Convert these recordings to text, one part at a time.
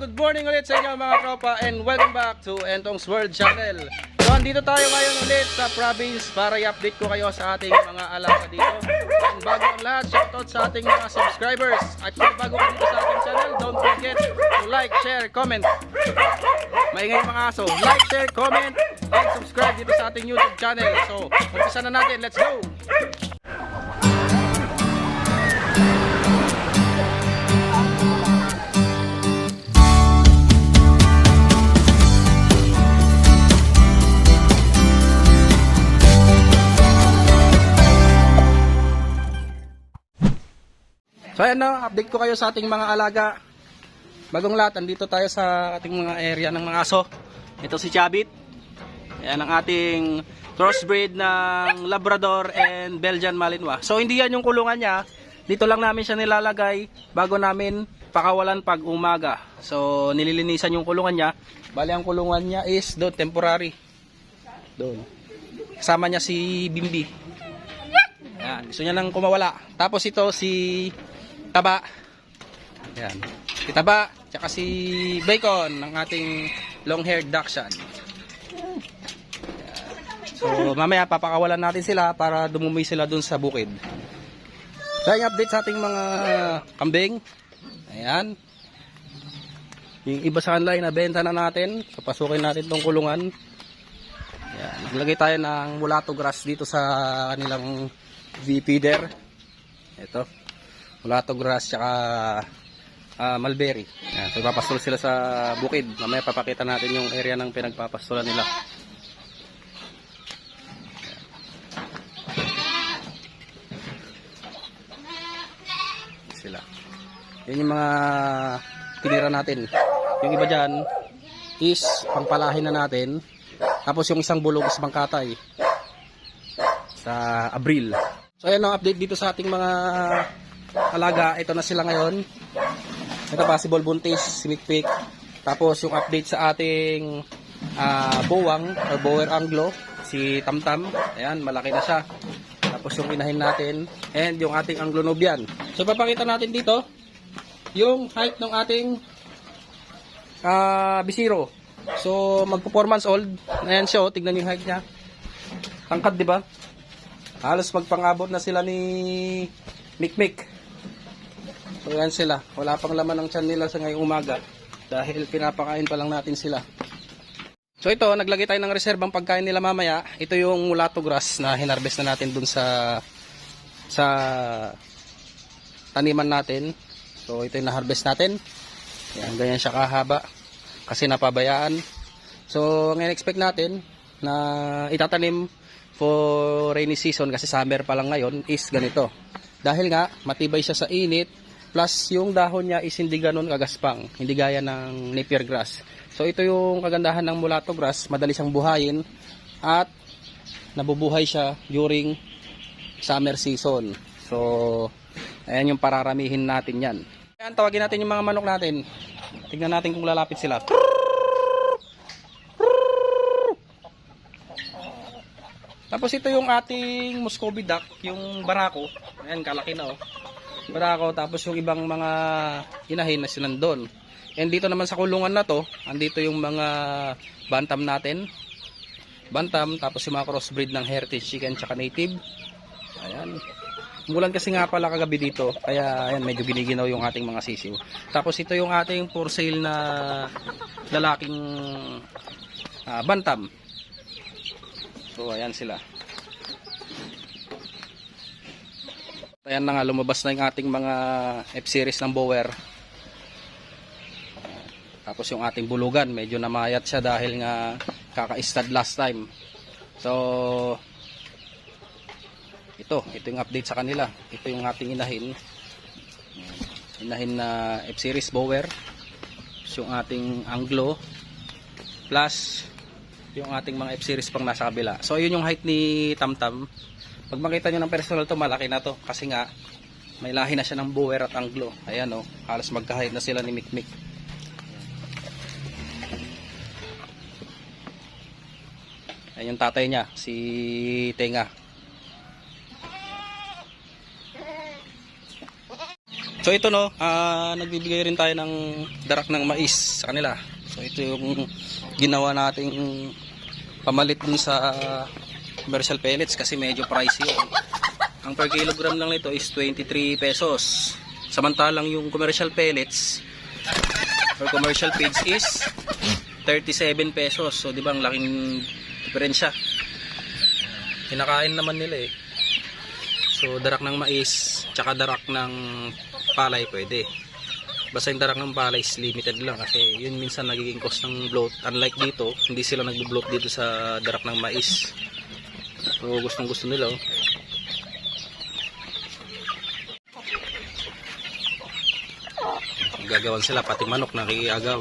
good morning ulit sa inyo mga tropa and welcome back to Entong's World Channel. So, andito tayo ngayon ulit sa province para i-update ko kayo sa ating mga alaga dito. And bago ang lahat, shoutout sa ating mga subscribers. At kung bago ka dito sa ating channel, don't forget to like, share, comment. Maingay mga aso. Like, share, comment, and subscribe dito sa ating YouTube channel. So, umpisa na natin. Let's go! So ayan update ko kayo sa ating mga alaga. Bagong lahat, andito tayo sa ating mga area ng mga aso. Ito si Chabit. Ayan ang ating crossbreed ng Labrador and Belgian Malinois. So hindi yan yung kulungan niya. Dito lang namin siya nilalagay bago namin pakawalan pag umaga. So nililinisan yung kulungan niya. Bali ang kulungan niya is doon, temporary. Doon. Kasama niya si Bimbi. Ayan, gusto niya nang kumawala. Tapos ito si Taba. Ayan. Si Taba, tsaka si Bacon, ng ating long-haired Dachshund. So, mamaya papakawalan natin sila para dumumi sila dun sa bukid. Tayong update sa ating mga kambing. Ayan. Yung iba sa kanila, inabenta na natin. So, pasukin natin tong kulungan. Ayan. Naglagay tayo ng mulato grass dito sa kanilang there. Ito. Mulato grass tsaka ah, mulberry. So, papastol sila sa bukid. Mamaya papakita natin yung area ng pinagpapastolan nila. Sila. Yan yung mga tinira natin. Yung iba dyan is pangpalahin na natin. Tapos yung isang bulog is bangkatay sa Abril. So ayan ang update dito sa ating mga alaga. Ito na sila ngayon. Ito possible buntis, sinikpik. Tapos yung update sa ating ah, bowang or bower anglo, si Tamtam. Ayan, malaki na siya. Tapos yung inahin natin and yung ating anglo nubian. So papakita natin dito yung height ng ating ah, bisiro. So magpo 4 months old. Ayan siya, oh. tignan yung height niya. Tangkad, di ba? Halos magpangabot na sila ni Mikmik. So yan sila. Wala pang laman ng tiyan nila sa ngayong umaga. Dahil pinapakain pa lang natin sila. So ito, naglagay tayo ng reserbang pagkain nila mamaya. Ito yung mulato grass na hinarvest na natin dun sa sa taniman natin. So ito yung na-harvest natin. Yan, ganyan siya kahaba. Kasi napabayaan. So ang expect natin na itatanim for rainy season kasi summer pa lang ngayon is ganito. Dahil nga matibay siya sa init plus yung dahon niya is hindi ganun kagaspang, hindi gaya ng napier grass. So ito yung kagandahan ng mulato grass, madali siyang buhayin at nabubuhay siya during summer season. So ayan yung pararamihin natin yan. Ayan, tawagin natin yung mga manok natin. Tingnan natin kung lalapit sila. Tapos ito yung ating Muscovy duck, yung barako. Ayan, kalaki na oh. Barako, tapos yung ibang mga inahin na sinandon. And dito naman sa kulungan na to, andito yung mga bantam natin. Bantam, tapos yung mga crossbreed ng heritage chicken tsaka native. Ayan. Umulan kasi nga pala kagabi dito, kaya ayan, medyo giniginaw yung ating mga sisiw. Tapos ito yung ating for sale na lalaking ah, bantam. So ayan sila. Ayan na nga lumabas na yung ating mga F-series ng Bower. Tapos yung ating bulugan, medyo namayat siya dahil nga kaka-stud last time. So ito, ito yung update sa kanila. Ito yung ating inahin. Inahin na F-series Bower. Tapos yung ating Anglo plus yung ating mga F-series pang nasa kabila. So, yun yung height ni Tamtam. Pag makita nyo ng personal to, malaki na to. Kasi nga, may lahi na siya ng Bower at Anglo. Ayan o, oh, halos magka-height na sila ni Mikmik. Ayan yung tatay niya, si Tenga. So ito no, ah, nagbibigay rin tayo ng darak ng mais sa kanila. So ito yung ginawa nating pamalit dun sa commercial pellets kasi medyo pricey yun. Ang per kilogram lang nito is 23 pesos. Samantalang yung commercial pellets or commercial feeds is 37 pesos. So di ba ang laking diferensya. Kinakain naman nila eh. So darak ng mais tsaka darak ng palay pwede. Basta yung darak ng palay is limited lang kasi yun minsan nagiging cost ng bloat. Unlike dito, hindi sila nagbo-bloat dito sa darak ng mais. So gustong gusto nila oh. Gagawan sila pati manok nakikiagaw.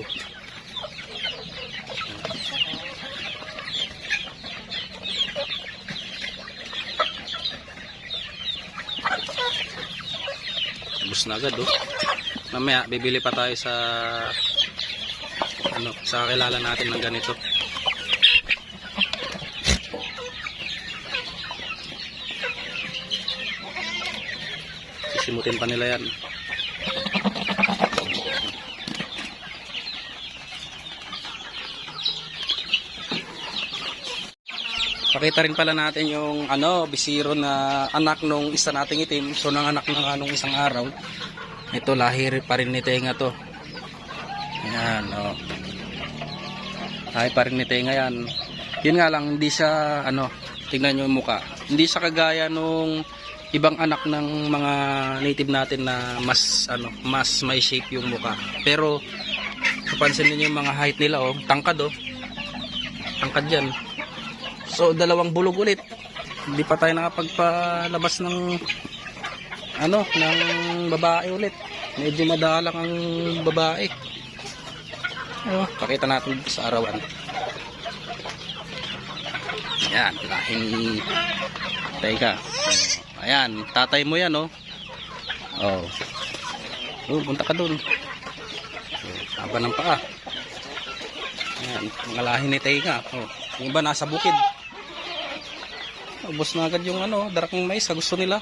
Ubus na agad oh. Mamaya bibili pa tayo sa ano, sa kilala natin ng ganito. Sisimutin pa nila yan. Pakita rin pala natin yung ano, bisiro na anak nung isa nating itim. So nang anak na nga nung isang araw. Ito lahi pa rin ni Tenga to. Ayan, oh. Lahi pa rin ni Tenga yan. Yun nga lang, hindi siya, ano, tingnan nyo yung muka. Hindi siya kagaya nung ibang anak ng mga native natin na mas, ano, mas may shape yung muka. Pero, kapansin niyo yung mga height nila, oh, tangkad, oh. Tangkad yan. So, dalawang bulog ulit. Hindi pa tayo nakapagpalabas ng ano, ng babae ulit. Medyo madalang ang babae. Ano, pakita natin sa arawan. Ayan, lahing Teka. Ayan, tatay mo yan, oh. Oh. Oh, punta ka. Oh, haba ng paa. Ayan, mga ni Teka. Oh, yung iba nasa bukid. Ubos na agad yung ano, darakong mais sa gusto nila.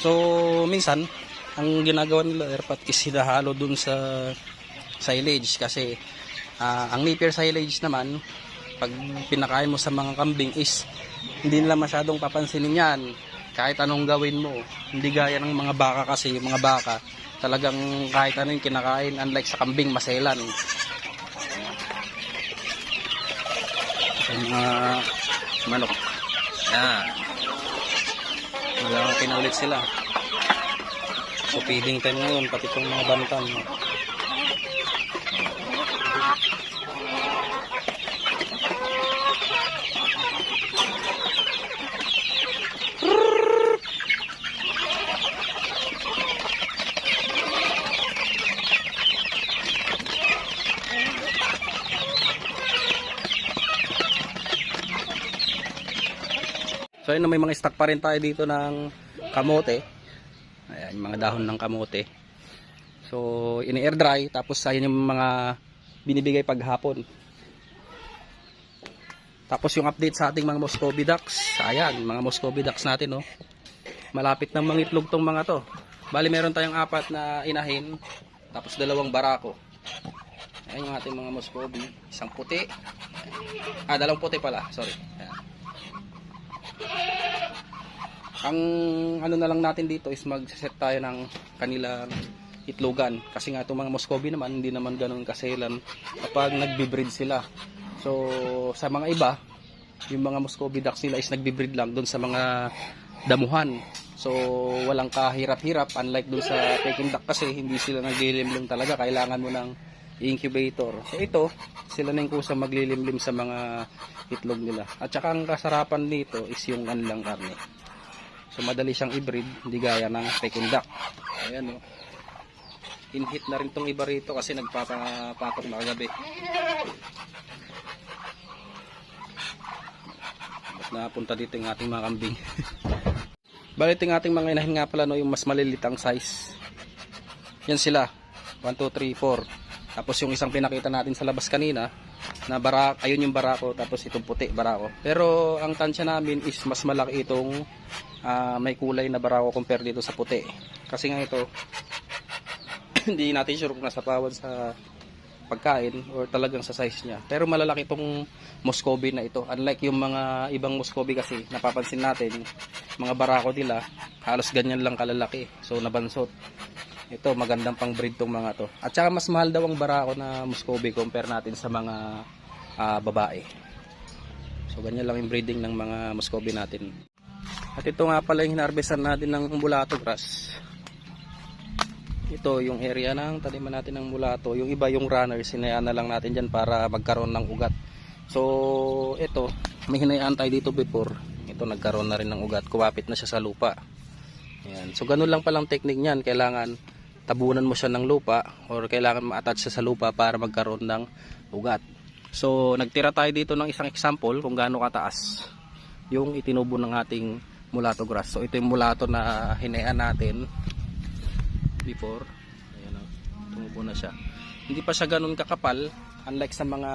So, minsan, ang ginagawa nila airpat is hinahalo dun sa silage kasi ah, ang napier silage naman pag pinakain mo sa mga kambing is hindi nila masyadong papansinin yan. Kahit anong gawin mo hindi gaya ng mga baka kasi yung mga baka talagang kahit ano yung kinakain unlike sa kambing maselan. Yung mga manok. Yan. Wala pinaulit sila. So feeding time ngayon pati itong mga bantam So ayun, may mga stock pa rin tayo dito ng kamote. Ayan, yung mga dahon ng kamote. So, ini-air dry tapos ayun yung mga binibigay paghapon. Tapos yung update sa ating mga Muscovy ducks. Ayan, mga Muscovy ducks natin, oh. Malapit ng mangitlog tong mga to. Bali, meron tayong apat na inahin. Tapos dalawang barako. Ayan yung ating mga Muscovy. Isang puti. Ah, dalawang puti pala. Sorry. Ayan. Ang ano na lang natin dito is mag-set tayo ng kanilang itlogan. Kasi nga itong mga Muscovy naman, hindi naman ganun kaselan kapag nagbe-breed sila. So, sa mga iba, yung mga Muscovy ducks nila is nagbe-breed lang doon sa mga damuhan. So, walang kahirap-hirap. Unlike doon sa Peking duck kasi, hindi sila naglilimlim talaga. Kailangan mo ng incubator. So, ito, sila na yung kusang maglilimlim sa mga itlog nila. At saka ang kasarapan dito is yung kanilang karne. So madali siyang i-breed, hindi gaya ng Peking duck. Ayan o. In-hit na rin tong iba rito kasi nagpapapatok na kagabi. Ba't napunta dito yung ating mga kambing? Balit yung ating mga inahin nga pala no, yung mas malilitang size. Yan sila. 1, 2, 3, 4. Tapos yung isang pinakita natin sa labas kanina, na barak, ayun yung barako, tapos itong puti, barako. Pero ang tansya namin is mas malaki itong ah, may kulay na barako compare dito sa puti. Kasi nga ito, hindi natin sure kung nasa pawan sa pagkain or talagang sa size niya. Pero malalaki itong Muscovy na ito. Unlike yung mga ibang Muscovy kasi, napapansin natin, mga barako nila, halos ganyan lang kalalaki. So, nabansot. Ito, magandang pang breed tong mga to. At saka mas mahal daw ang barako na Muscovy compare natin sa mga ah, babae. So, ganyan lang yung breeding ng mga Muscovy natin. At ito nga pala yung hinarvestan natin ng mulato grass ito yung area ng taniman natin ng mulato. Yung iba yung runner sinayaan na lang natin dyan para magkaroon ng ugat. So ito may hinayaan tayo dito before. Ito nagkaroon na rin ng ugat. Kumapit na siya sa lupa. Ayan. so ganun lang palang technique niyan. Kailangan tabunan mo siya ng lupa or kailangan ma-attach siya sa lupa para magkaroon ng ugat so nagtira tayo dito ng isang example kung gaano kataas yung itinubo ng ating mulato grass. So ito yung mulato na hinayaan natin before. Ayan o tumubo na siya. Hindi pa siya ganun kakapal unlike sa mga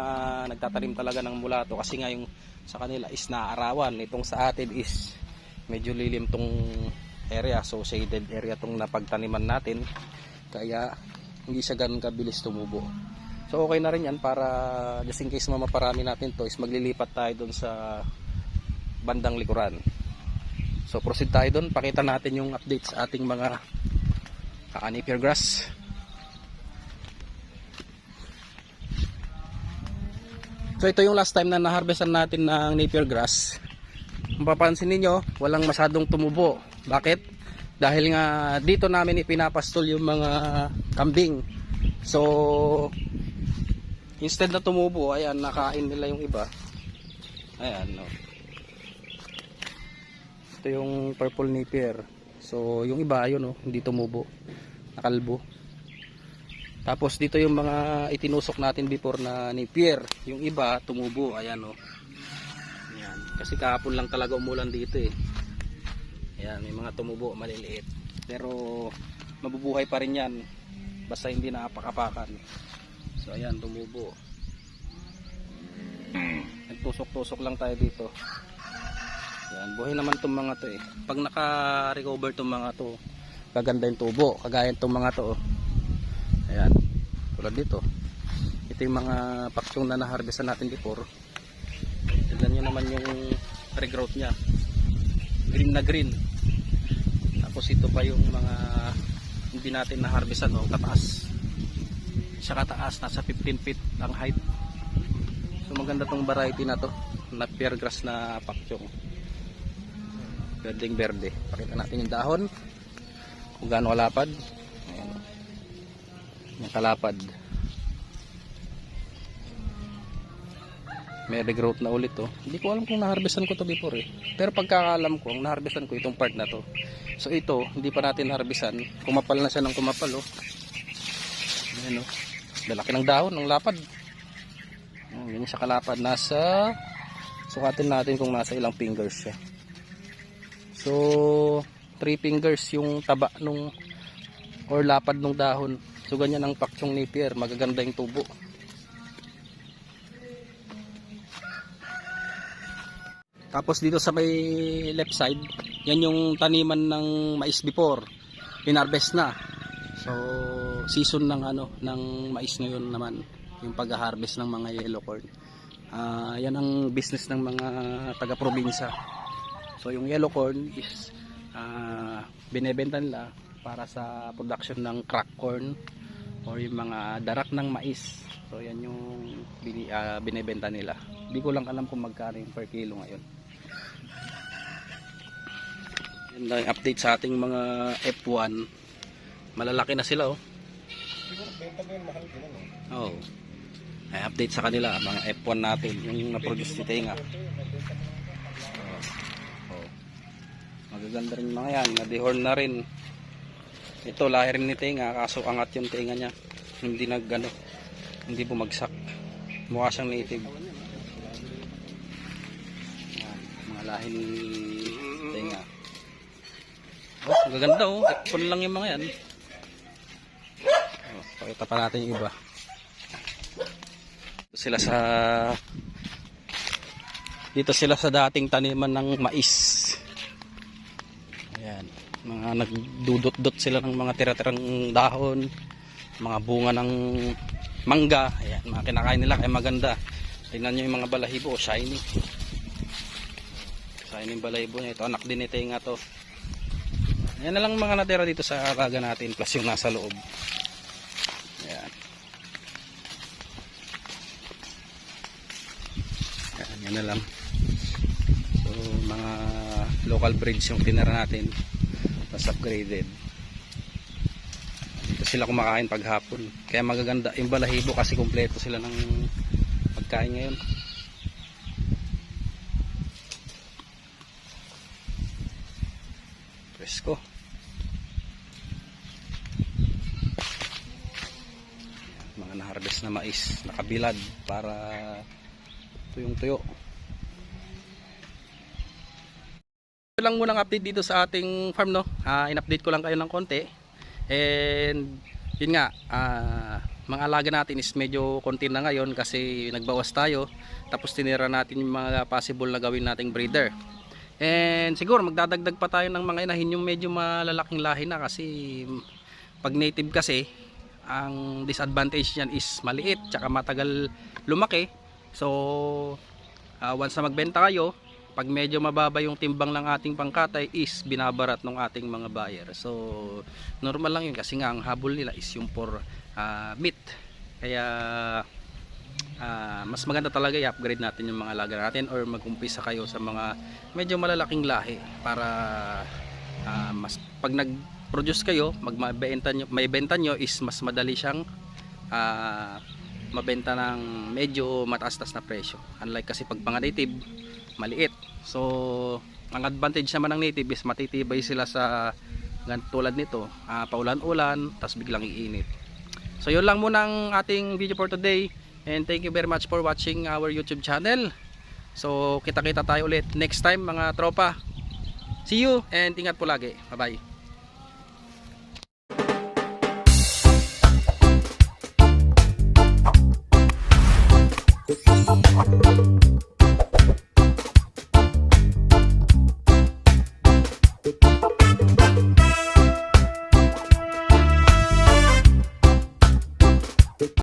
nagtatanim talaga ng mulato. Kasi nga yung sa kanila is naarawan. Itong sa atin is medyo lilim tong area. So shaded area tong napagtaniman natin. Kaya hindi siya ganun kabilis tumubo so okay na rin yan para just in case mamaparami natin to is maglilipat tayo dun sa bandang likuran so proceed tayo dun pakita natin yung updates sa ating mga napier grass. So ito yung last time na naharvestan natin ng napier grass. Kung papansin ninyo, walang masyadong tumubo. Bakit? Dahil nga dito namin ipinapastol yung mga kambing. So instead na tumubo, ayan, nakain nila yung iba. Ayan, no. Ito yung purple napier. So, yung iba, yun oh, hindi tumubo. Nakalbo. Tapos dito yung mga itinusok natin before na napier. Yung iba, tumubo. Ayan oh. Ayan. Kasi kahapon lang talaga umulan dito eh. Ayan, may mga tumubo, maliliit. Pero, mabubuhay pa rin yan. Basta hindi naapak-apakan. So, ayan, tumubo. Nagtusok-tusok lang tayo dito. Yan, buhay naman itong mga to eh. Pag naka-recover itong mga to, gaganda yung tubo. Kagaya itong mga to. oh. Ayan, tulad dito. Ito yung mga paksong na na-harvestan natin before. Tignan nyo naman yung regrowth niya. Green na green. Tapos ito pa yung mga hindi natin na-harvestan, oh, kataas. Siya kataas, nasa 15 feet ang height. So maganda tong variety na to, na pear grass na pakchong. Berdeng berde. Pakita natin yung dahon. Kung gaano kalapad. Ayan. Yung kalapad. May regrowth na ulit to hindi ko alam kung naharvestan ko to before eh. Pero pagkakalam ko ang naharvestan ko itong part na to. So ito hindi pa natin naharvestan. Kumapal na siya ng kumapal oh. Ayan oh lalaki ng dahon ng lapad oh, yun siya kalapad nasa sukatin natin kung nasa ilang fingers siya So, three fingers yung taba nung or lapad nung dahon. So, ganyan ang paksyong napier. Magaganda yung tubo. Tapos dito sa may left side, yan yung taniman ng mais before. Pinarvest na. So, season ng ano, ng mais ngayon naman. Yung pag-harvest ng mga yellow corn. Ah, yan ang business ng mga taga-probinsya. So yung yellow corn is uh, binebenta nila para sa production ng crack corn or yung mga darak ng mais. So yan yung bini, uh, binebenta nila. Hindi ko lang alam kung magkano per kilo ngayon. Yan lang update sa ating mga F1. Malalaki na sila oh. Oh. Ay update sa kanila mga F1 natin yung na-produce ni Tenga. magaganda rin mga yan na-dehorn na rin. Ito lahi rin ni Tenga kaso angat yung tenga niya. Hindi nag ano, hindi bumagsak. Mukha siyang native. Yan, mga lahi ni Tenga. Oh magaganda oh. Ipon lang yung mga yan. oh. Pakita pa natin yung iba. Dito sila sa dito sila sa dating taniman ng mais. Ayan. Mga nagdudot-dot sila ng mga tira-tirang dahon, mga bunga ng mangga. Ayan, mga kinakain nila kaya maganda. Tingnan nyo yung mga balahibo, shiny. Shiny yung balahibo niya. Ito, anak din ito nga to. Yan na lang mga natira dito sa alaga natin plus yung nasa loob. Ayan. Ayan, yan na lang. So, mga local breeds yung tinira natin. Tapos upgraded. Dito sila kumakain paghapon. Kaya magaganda. Yung balahibo kasi kumpleto sila ng pagkain ngayon. Presko. Mga na-harvest na mais, nakabilad para tuyong tuyo. Ito lang munang update dito sa ating farm no. Ah, in-update ko lang kayo ng konti. And yun nga, ah, mga alaga natin is medyo konti na ngayon kasi nagbawas tayo. Tapos tinira natin yung mga possible na gawin nating breeder. And siguro magdadagdag pa tayo ng mga inahin yung medyo malalaking lahi na kasi pag native kasi ang disadvantage niyan is maliit tsaka matagal lumaki. So ah, once na magbenta kayo, pag medyo mababa yung timbang ng ating pangkatay is binabarat ng ating mga buyer. So normal lang yun kasi nga ang habol nila is yung for ah, meat. Kaya ah, mas maganda talaga i-upgrade natin yung mga alaga natin or mag-umpisa kayo sa mga medyo malalaking lahi para ah, mas pag nag-produce kayo, mag mabenta nyo, may nyo is mas madali siyang ah, mabenta ng medyo mataas-tas na presyo. Unlike kasi pag mga native, maliit. So, ang advantage naman ng native is matitibay sila sa tulad nito, ah, paulan-ulan, tapos biglang iinit. So, yun lang muna ang ating video for today. And thank you very much for watching our YouTube channel. So, kita-kita tayo ulit next time mga tropa. See you and ingat po lagi. Bye-bye.